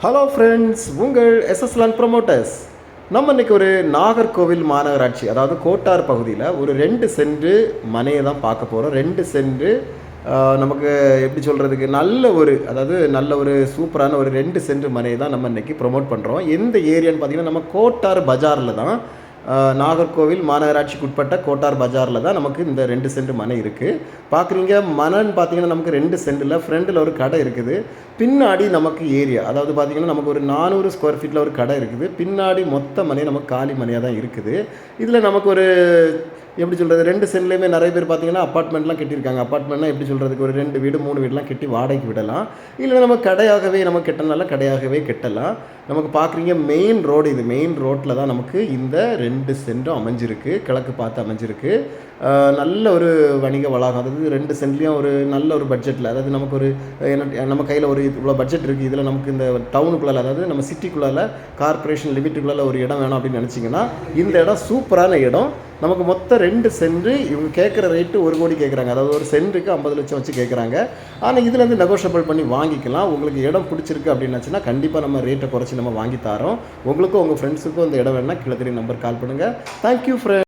Hello friends உங்கள் எஸ்எஸ்லான் promoters நம்ம இன்னைக்கு ஒரு நாகர்கோவில் மாநகராட்சி அதாவது கோட்டார் பகுதியில் ஒரு ரெண்டு சென்று மனையை தான் பார்க்க போகிறோம் ரெண்டு சென்று நமக்கு எப்படி சொல்கிறதுக்கு நல்ல ஒரு அதாவது நல்ல ஒரு சூப்பரான ஒரு ரெண்டு சென்ட் மனையை தான் நம்ம இன்றைக்கி ப்ரொமோட் பண்ணுறோம் எந்த ஏரியான்னு பார்த்தீங்கன்னா நம்ம கோட்டார் பஜாரில் தான் நாகர்கோவில் மாநகராட்சிக்கு உட்பட்ட கோட்டார் பஜாரில் தான் நமக்கு இந்த ரெண்டு சென்ட் மனை இருக்குது பார்க்குறீங்க மனன்னு பார்த்தீங்கன்னா நமக்கு ரெண்டு சென்டில் ஃப்ரண்டில் ஒரு கடை இருக்குது. பின்னாடி நமக்கு ஏரியா அதாவது பார்த்திங்கன்னா நமக்கு ஒரு நானூறு ஸ்கொயர் ஃபீட்டில் ஒரு கடை இருக்குது. பின்னாடி மொத்த மனை நமக்கு காலி மனையாக தான் இருக்குது. இதில் நமக்கு ஒரு எப்படி சொல்கிறது ரெண்டு சென்ட்லேயுமே நிறைய பேர் பார்த்தீங்கன்னா அப்பார்ட்மெண்ட்லாம் கட்டியிருக்காங்க. அப்பார்ட்மெண்ட்லாம் எப்படி சொல்கிறதுக்கு ஒரு ரெண்டு வீடு மூணு வீடுலாம் கட்டி வாடகைக்கு விடலாம். இல்லை நம்ம கடையாகவே நம்ம கெட்டனால கடையாகவே கெட்டலாம். நமக்கு பார்க்குறீங்க மெயின் ரோடு இது. மெயின் ரோட்டில் தான் நமக்கு இந்த ரெண்டு சென்டும் அமைஞ்சிருக்கு. கிழக்கு பார்த்து அமைஞ்சிருக்கு. நல்ல ஒரு வணிக வளாகம். அதாவது ரெண்டு சென்ட்லேயும் ஒரு நல்ல ஒரு பட்ஜெட்டில் அதாவது நமக்கு ஒரு என்ன நம்ம கையில் ஒரு இவ்வளோ பட்ஜெட் இருக்குது இதில் நமக்கு இந்த டவுனுக்குள்ளே அதாவது நம்ம சிட்டிக்குள்ளால கார்ப்பரேஷன் லிமிட்டுக்குள்ளால ஒரு இடம் வேணும் அப்படின்னு நினச்சிங்கன்னா இந்த இடம் சூப்பரான இடம். நமக்கு மொத்தம் ரெண்டு சென்று இவங்க கேட்குற ரேட்டு ஒரு கோடி கேட்குறாங்க. அதாவது ஒரு சென்ட்டுக்கு ஐம்பது லட்சம் வச்சு கேட்குறாங்க. ஆனால் இதுலேருந்து நெகோஷியபிள் பண்ணி வாங்கிக்கலாம். உங்களுக்கு இடம் பிடிச்சிருக்கு அப்படின்னாச்சுன்னா கண்டிப்பாக நம்ம ரேட்டை குறைச்சி நம்ம வாங்கி தரோம். உங்களுக்கும் உங்கள் ஃப்ரெண்ட்ஸுக்கும் இந்த இடம் வேணால் கீழே நம்பர் கால் பண்ணுங்கள் தேங்க்யூ ஃப்ரெண்ட்